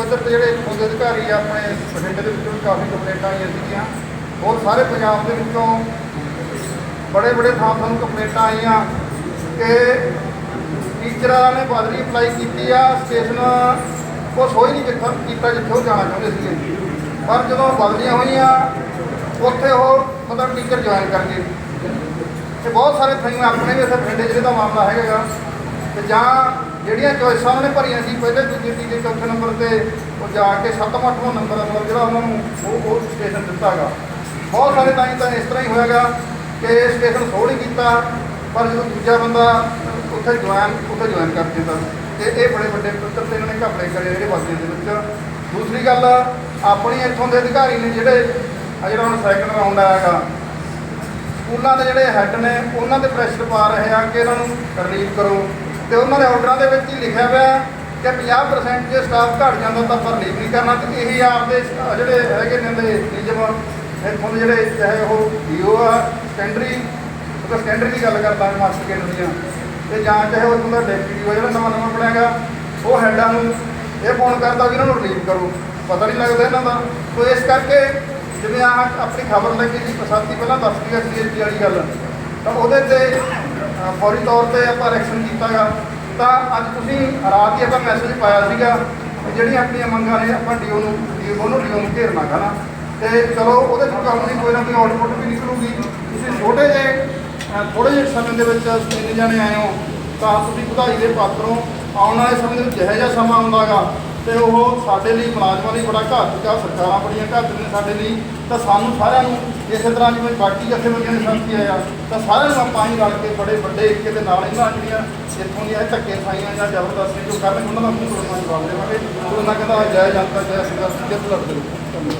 ਪੱਧਰ ਤੇ ਜਿਹੜੇ ਪੁਲਿਸ ਅਧਿਕਾਰੀ ਆ ਆਪਣੇ ਬਠਿੰਡੇ ਦੇ ਵਿੱਚੋਂ ਵੀ ਕਾਫੀ ਕੰਪਲੇਂਟਾਂ ਆਈਆਂ ਸੀਗੀਆਂ। ਹੋਰ ਸਾਰੇ ਪੰਜਾਬ ਦੇ ਵਿੱਚੋਂ ਬੜੇ ਬੜੇ ਥਾਂ ਥਾਂ ਕੰਪਲੇਂਟਾਂ ਆਈਆਂ ਕਿ ਟੀਚਰਾਂ ਨੇ ਬਦਲੀ ਅਪਲਾਈ ਕੀਤੀ ਆ, ਸਟੇਸ਼ਨ ਉਹ ਸੋਈ ਨਹੀਂ ਕਿੱਥੋਂ ਕੀਤਾ ਜਿੱਥੇ ਉਹ ਜਾਣਾ ਚਾਹੁੰਦੇ ਸੀਗੇ। ਪਰ ਜਦੋਂ ਬਦਲੀਆਂ ਹੋਈਆਂ, ਉੱਥੇ ਉਹ ਮਤਲਬ ਟੀਚਰ ਜੁਆਇਨ ਕਰ ਗਏ। ਤੇ ਬਹੁਤ ਸਾਰੇ ਥਾਈਂ ਆਪਣੇ ਵੀ ਇੱਥੇ ਬਠਿੰਡੇ ਜਿਹੜੇ ਦਾ ਮਾਮਲਾ ਹੈਗਾ ਗਾ। ਤੇ ਜਾਂ ਜਿਹੜੀਆਂ ਚੋਇਸਾਂ ਉਹਨੇ ਭਰੀਆਂ ਸੀ, ਪਹਿਲੇ ਦੂਜੇ, ਤੀਜੇ, ਚੌਥੇ ਨੰਬਰ ਤੇ ਉਹ ਜਾ ਕੇ ਸੱਤਵਾਂ ਅੱਠਵਾਂ ਨੰਬਰ ਮਤਲਬ ਜਿਹੜਾ ਉਹਨਾਂ ਨੂੰ ਉਹ ਉਹ ਸਟੇਸ਼ਨ ਦਿੱਤਾਗਾ। ਬਹੁਤ ਸਾਰੇ ਤਾਂ ਤਾਂ ਇਸ ਤਰ੍ਹਾਂ ਹੀ ਹੋਇਆਗਾ ਕਿ ਸਟੇਸ਼ਨ ਖੋਲ੍ਹ ਕੀਤਾ, ਪਰ ਜਦੋਂ ਦੂਜਾ ਬੰਦਾ ਉੱਥੇ ਜੁਆਇਨ ਉੱਥੇ ਜੁਆਇਨ ਕਰ ਦਿੰਦਾ। ਤੇ ਇਹ ਬੜੇ ਵੱਡੇ ਪੱਧਰ ਤੇ ਇਹਨਾਂ ਨੇ ਘਪਲੇ ਕਰੇ ਜਿਹੜੇ ਵਾਸੀਆਂ ਦੇ ਵਿੱਚ। ਦੂਸਰੀ ਗੱਲ, ਆਪਣੀ ਇੱਥੋਂ ਦੇ ਅਧਿਕਾਰੀ ਨੇ ਜਿਹੜੇ ਜਿਹੜਾ ਹੁਣ ਸੈਕੰਡ ਰਾਉਂਡ ਆਇਆਗਾ ਸਕੂਲਾਂ ਦੇ ਜਿਹੜੇ ਹੈੱਡ ਨੇ, ਉਹਨਾਂ ਤੇ ਪ੍ਰੈਸ਼ਰ ਪਾ ਰਹੇ ਆ ਕਿ ਇਹਨਾਂ ਨੂੰ ਰਿਲੀਵ ਕਰੋ। ਤੇ ਉਹਨਾਂ ਦੇ ਆਰਡਰਾਂ ਦੇ ਵਿੱਚ ਹੀ ਲਿਖਿਆ ਹੋਇਆ ਕਿ 50% ਜੇ ਸਟਾਫ ਘਟ ਜਾਂਦਾ ਤਾਂ ਪਰ ਰਿਲੀਵ ਨਹੀਂ ਕਰਨਾ ਤੇ ਇਹੀ ਆਪਦੇ ਜਿਹੜੇ ਹੈਗੇ ਨੇ ਨਿਯਮ, ਇੱਥੋਂ ਦੇ ਜਿਹੜੇ ਚਾਹੇ ਉਹ ਡੀਓ ਆ ਸੈਕੰਡਰੀ ਉਹ ਸੈਕੰਡਰੀ ਦੀ ਗੱਲ ਕਰਦਾ ਮਾਸਟਰ ਕੇਡਰ ਦੀਆਂ। ਤੇ ਜਾਂ ਚਾਹੇ ਉਹ ਇੱਥੋਂ ਦਾ ਡਿਪਟੀ ਡੀਓ ਜਿਹੜਾ ਨਵਾਂ ਨਵਾਂ ਬਣਿਆਗਾ ਉਹ ਹੈਡਾਂ ਨੂੰ ਇਹ ਫੋਨ ਕਰਦਾ ਵੀ ਇਹਨਾਂ ਨੂੰ ਰਿਲੀਵ ਕਰੋ। ਪਤਾ ਨਹੀਂ ਲੱਗਦਾ ਇਹਨਾਂ ਦਾ। ਸੋ ਇਸ ਕਰਕੇ ਜਿਵੇਂ ਆਹ ਆਪਣੀ ਖਬਰ ਲੱਗੀ ਜੀ ਪ੍ਰਸਾਦੀ ਪਹਿਲਾਂ ਦੱਸ ਗਿਆ ਸੀ ਇਸ ਵਾਲੀ ਗੱਲ। ਤਾਂ ਉਹਦੇ ਤੇ ਫੌਰੀ ਤੌਰ ਤੇ ਆਪਾਂ ਐਕਸ਼ਨ ਕੀਤਾਗਾ ਤਾਂ ਅੱਜ ਤੁਸੀਂ ਰਾਤ ਹੀ ਆਪਾਂ ਮੈਸੇਜ ਪਾਇਆ ਸੀਗਾ ਕਿ ਜਿਹੜੀਆਂ ਆਪਣੀਆਂ ਮੰਗਾਂ ਨੇ ਆਪਾਂ ਡੀਓ ਨੂੰ ਡੀਓ ਨੂੰ ਡੀਓ ਨੂੰ ਘੇਰਨਾ ਗਾ ਨਾ। ਤੇ ਚਲੋ ਉਹਦੇ ਤੋਂ ਕੰਮ ਦੀ ਕੋਈ ਨਾ ਕੋਈ ਆਊਟਪੁੱਟ ਵੀ ਨਿਕਲੂਗੀ। ਤੁਸੀਂ ਛੋਟੇ ਜਿਹੇ ਅ, ਥੋੜੇ ਜਿਹੇ ਸਮੇਂ ਦੇ ਵਿੱਚ ਇੰਨੇ ਜਾਣੇ ਆਏ ਹੋ ਤਾਂ ਤੁਸੀਂ ਵਧਾਈ ਦੇ ਪਾਤਰੋਂ ਆਉਣ ਵਾਲੇ ਸਮੇਂ ਦੇ ਵਿੱਚ ਜਿਹੋ ਜਿਹਾ ਸਮਾਂ ਆਉਂਦਾਗਾ। ਤੇ ਉਹ ਸਾਡੇ ਲਈ ਮੁਲਾਜ਼ਮਾਂ ਲਈ ਬੜਾ ਘਾਤਕ ਆ, ਸਰਕਾਰਾਂ ਬੜੀਆਂ ਘਾਤਕ ਨੇ ਸਾਡੇ ਲਈ। ਤਾਂ ਸਾਨੂੰ ਸਾਰਿਆਂ ਨੂੰ ਇਸੇ ਤਰ੍ਹਾਂ ਜਿਵੇਂ ਬਾਕੀ ਜਥੇਬੰਦੀਆਂ ਨੇ ਸਾਥੀ ਆਇਆ ਤਾਂ ਸਾਰਿਆਂ ਨੂੰ ਆਪਾਂ ਹੀ ਰਲ ਕੇ ਬੜੇ ਵੱਡੇ ਏਕੇ ਦੇ ਨਾਲ ਇਹਨਾਂ ਜਿਹੜੀਆਂ ਇੱਥੋਂ ਦੀਆਂ ਧੱਕੇ ਖਾਈਆਂ ਜਾਂ ਜ਼ਬਰਦਸਤੀ ਜੋ ਕਰਨ ਉਹਨਾਂ ਦਾ ਮੂੰਹ ਤੋੜਨਾ ਜਵਾਬ ਦੇਵਾਂਗੇ। ਉਹਨਾਂ ਕਹਿੰਦਾ, ਜੈ ਜਨਤਾ, ਜੈ ਸੰਘਰਸ਼ ਜਿੱਤ ਲੜਦੇ ਧੰਨਵਾਦ।